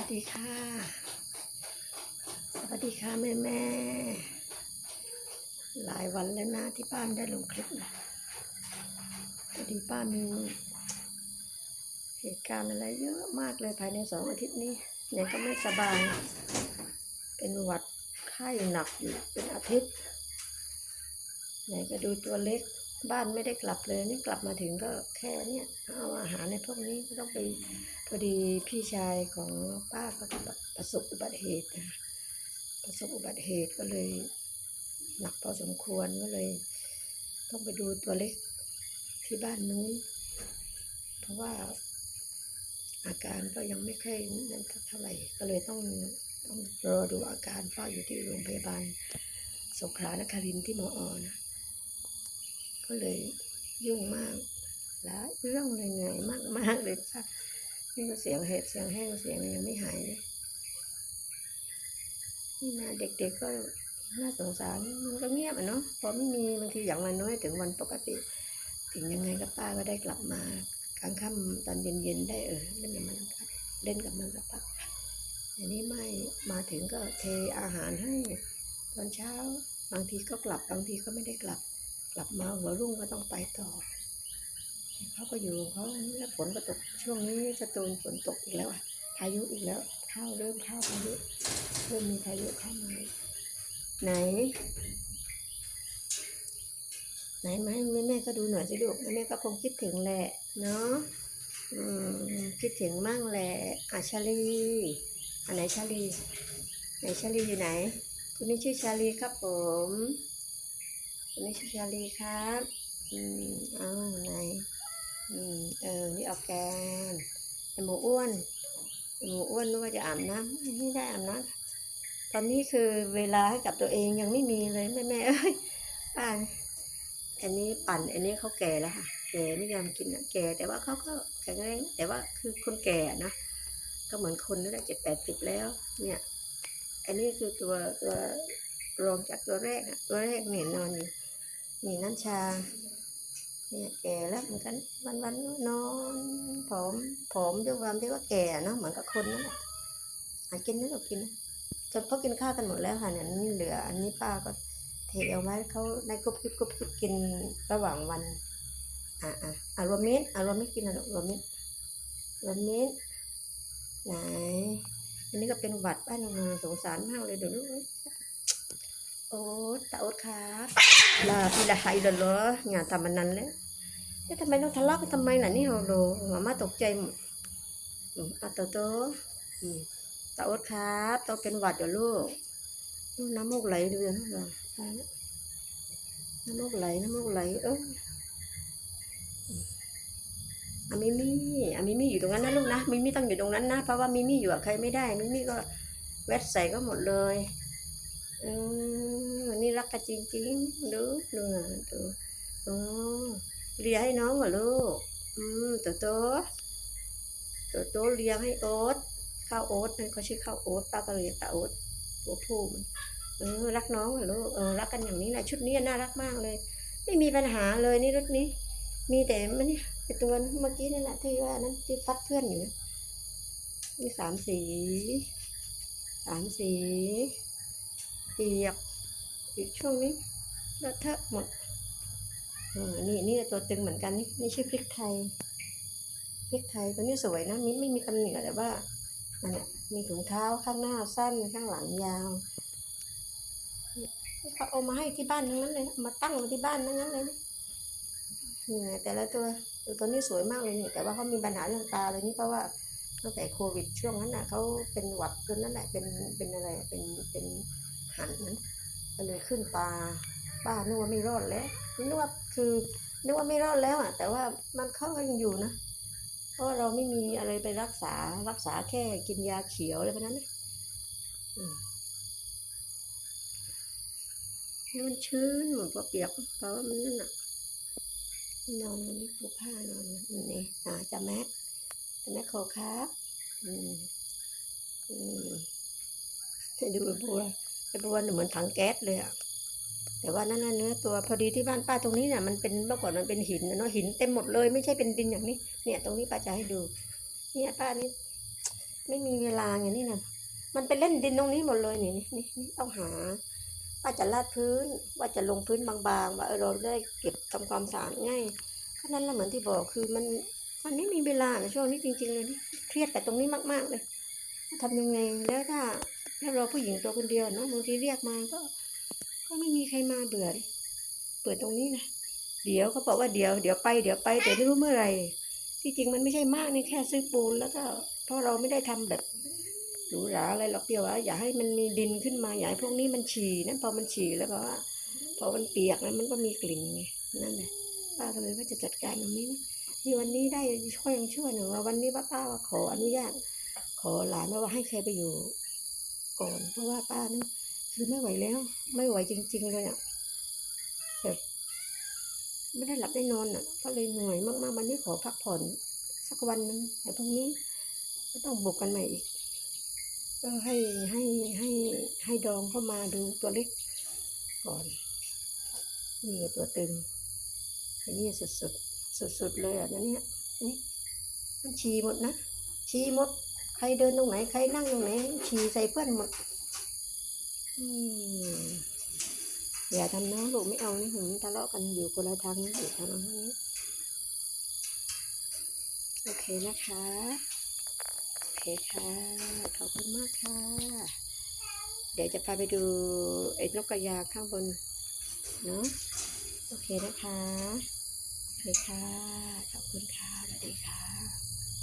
วัสดีค่ะ สวัสดีค่ะแม่แม่หลายวันแล้วนะที่ป้าไม่ได้ลงคลิปนะพอดีป้ามีเหตุการณ์อะไรเยอะมากเลยภายในสองอาทิตย์นี้เนี่ยก็ไม่สบาย เป็นหวัดไข้หนักอยู่เป็นอาทิตย์ไหนก็ดูตัวเล็ก บ้านไม่ได้กลับเลยนี่กลับมาถึงก็แค่เนี่ยเอาอาหารในพวกนี้ก็ต้องไปพอดีพี่ชายของป้าก็ประสบอุบัติเหตุนะประสบอุบัติเหตุก็เลยหนักพอสมควรก็เลย ต้องไปดูตัวเล็กที่บ้านนู้น เพราะว่าอาการก็ยังไม่ค่อยนั่นเท่าไหร่ก็เลยต้องต้องรอดูอาการเฝ้าอยู่ที่โรงพยาบาลสงขลานครินที่มออนะ ก็เลยยุ่งมากหลายเรื่องเลยเหนื่อยมากมากๆเลยค่ะนี่ก็เสียงเห็ดเสียงแห้งเสียงยังไม่หายเลยนี่นะเด็กๆก็น่าสงสารมันก็เงียบอะเนาะพอไม่มีบางทีอย่างวันน้อยถึงวันปกติ ถึงยังไงก็ป้าก็ได้กลับมากลางค่ำตอนเย็นๆได้เออเล่นกับมันเล่นกับมันสักพักอันนี้ไม่มาถึงก็เทอาหารให้ ตอนเช้า บางทีก็กลับบางทีก็ไม่ได้กลับ กลับมาหัวรุ่งก็ต้องไปต่อ เขาก็อยู่เขาแล้วฝนก็ตกช่วงนี้สตูลฝนตกอีกแล้วอะพายุอีกแล้วเข้าเริ่มเข้าพายุเริ่มมีพายุเข้ามาไหน ไหนมาให้แม่แม่ก็ดูหน่อยสิลูกแม่แม่ก็คงคิดถึงแหละเนาะคิดถึงมั่งแหละอาชาลีอันไหนชาลีไหนชาลีอยู่ไหน คุณนี่ชื่อชาลีครับผม นี่ชาลีครับอืมเอาไหนอืมเออนี่ออร์แกนไอหมูอ้วนหมูอ้วนนึกว่าจะอาบน้ำไม่ได้อาบน้ำตอนนี้คือเวลาให้กับตัวเองยังไม่มีเลยแม่แม่เอ้ยป่านอันนี้ปั่นอันนี้เขาแก่แล้วค่ะแก่ไม่ยอมกินอะแก่แต่ว่าเขาก็แข็งแรงแต่ว่าคือคนแก่นะก็เหมือนคนนั่นแหละเจ็ดแปดสิบแล้ว เนี่ย อันนี้คือตัวตัวรองจากตัวแรกอะตัวแรกเนี่ยนอนอยู่ นี่น้ำชา เนี่ยแก่แล้วเหมือนกันวันวันนอนผอมผอมด้วยความที่ว่าแก่เนาะเหมือนกับคนนั่นแหละหากินนะลูกกินนะจนเขากินข้าวกันหมดแล้วค่ะเนี่ยนี่เหลืออันนี้ป้าก็เทเอาไว้เขาได้กรุบกริบกรุบกริบกินระหว่างวันอะอะอะรวมมิตรอะรวมมิตรกินนะลูกรวมมิตรรวมมิตรไหนอันนี้ก็เป็นหวัดบ้าหนเราสงสารมากเลยเดี๋ยวลูก โอ๊ตตาโอ๊ตครับลาพิลาไฮเดอร์เหรออย่าทำมันนั้นเลยเอ๊ะทำไมต้องทะเลาะกันทำไมล่ะนี่โฮโลมาม่าตกใจหมดอืมอะโตโตตาโอ๊ตครับโตเป็นหวัดเดี๋ยวลูกน้ำมูกไหลดูนะน้ำมูกไหลน้ำมูกไหลเอออืมอะมิมี่อะมิมี่อยู่ตรงนั้นนะลูกนะมิมี่ต้องอยู่ตรงนั้นนะ เพราะว่ามิมี่อยู่กับใครไม่ได้มิมี่ก็แวดใส่ก็หมดเลยออวันนี้รั กันจริงๆดูดูนะดูโอ้เลียให้น้องเหรอลูก อืมโตโตโตโตเลี้ยงให้โอ๊ตข้าวโอ๊ตนะเขาชื่อข้าวโอ๊ตป้าก็เรียกตาโอ๊ตตัวผู้มันเออรักน้องเหรอลูกเออรักกันอย่างนี้แหละชุดนี้น่ารักมากเลย ไม่มีปัญหาเลยนี่รถนี้ มีแต่มันนี่ไอตัวเมื่อกี้นั่นแหละที่ว่านั้นที่ฟัดเพื่อนอยู่นะมีสามสีสามสีเปียก อีกช่วงนี้เลอะเทอะหมดอืมนี่นี่ตัวตึงเหมือนกันนี่นี่ชื่อพริกไทยพริกไทยตัวนี้สวยนะมิไม่มีตำหนิแต่ว่ามันเนี่ยมีถุงเท้าข้างหน้าสั้นข้างหลังยาวเนี่เขาเอามาให้ที่บ้านทั้งนั้นเลยมาตั้งไว้ที่บ้านทั้งนั้นเลยนะเนี่ยแต่ละตัวตัวตัวนี้สวยมากเลยนี่แต่ว่าเขามีปัญหาเรื่องตาเลยนี่เพราะว่าตั้งแต่โควิดช่วงนั้นน่ะเขาเป็นหวัดตัวนั้นแหละเป็นเป็นอะไรเป็นเป็นหันนั้น ก็เลยขึ้นตาป้านึกว่าไม่รอดแล้วนึกว่าคือนึกว่าไม่รอดแล้วอะ แต่ว่ามันเขาก็ยังอยู่นะเพราะเราไม่มีอะไรไปรักษารักษาแค่กินยาเขียวอะไรแบบนั้นนะมันชื้นเหมือนเปียกเพราะว่ามันนั่นน่ะนอนวันนี้ปูผ้านอนนี่อ่าจะแม็กจะแม็กโคครับ อืมอืมให้ดูบัว ไอ้บัวเนี่ยเหมือนถังแก๊สเลยอะแต่ว่านั่นน่ะเนื้อตัวพอดีที่บ้านป้าตรงนี้เนี่ยมันเป็นเมื่อก่อนมันเป็นหินเนาะหินเต็มหมดเลยไม่ใช่เป็นดินอย่างนี้ เนี่ยตรงนี้ป้าจะให้ดู เนี่ยป้านี่ไม่มีเวลาไงนี่นะมันไปเล่นดินตรงนี้หมดเลยนี่นี่นี่ต้องหาว่าจะลาดพื้นว่าจะลงพื้นบางๆว่าเออเราได้เก็บทำความสะอาดง่ายแค่นั้นละเหมือนที่บอกคือมันมันไม่มีเวลาในช่วงนี้จริงๆเลยนี่เครียดกับตรงนี้มากๆเลยทำยังไงแล้วถ้า ถ้าเราผู้หญิงตัวคนเดียวเนะบางทีเรียกมาก็ ก็ไม่มีใครมาเบื่อเปิดตรงนี้นะเดี๋ยวเขาบอกว่าเดี๋ยวเดี๋ยวไปเดี๋ยวไปแต่ไม่รู้เมื่อไหร่ที่จริงมันไม่ใช่มากนี่แค่ซื้อปูนแล้วก็เพราะเราไม่ได้ทำแบบหรูหราอะไรหรอกเดียวว่าอย่าให้มันมีดินขึ้นมาอยาให้พวกนี้มันฉี่นะพอมันฉี่แล้วเพราะว่าพอมันเปียกแล้วมันก็มีกลิ่นไงนั่นแหละป้าก็เลยว่าจะจัดการตรงนี้นะที่วันนี้ได้ช่วยยังช่วยหนูว่าวันนี้ว่าป้าขออนุญาตขอหลานว่าให้ใครไปอยู่ ก่อน เพราะว่าป้านั้นคือไม่ไหวแล้ว ไม่ไหวจริง ๆ เลยอะแบบไม่ได้หลับได้นอนอะ ก็เลยเหนื่อยมากๆวันนี้ขอพักผ่อนสักวันหนึ่งแต่พรุ่งนี้ก็ต้องบุกกันใหม่อีกก็ให้ให้ให้ให้ดองเข้ามาดูตัวเล็กก่อนนี่ตัวตึงอันนี้สุดๆสุดๆเลยอะนะเนี่ยนี่มันฉี่หมดนะฉีหมด ใครเดินตรงไหน ใครนั่งตรงไหนฉี่ใส่เพื่อนหมดอย่าทำน้องลูกไม่เอานี่หึงทะเลาะกันอยู่คนละทางอยู่ทางนี้โอเคนะคะโอเคค่ะ ขอบคุณมากค่ะ เดี๋ยวจะพาไปดูไอ้นกกระยาข้างบนเนาะโอเคนะคะโอเคค่ะ ขอบคุณค่ะสวัสดีค่ะ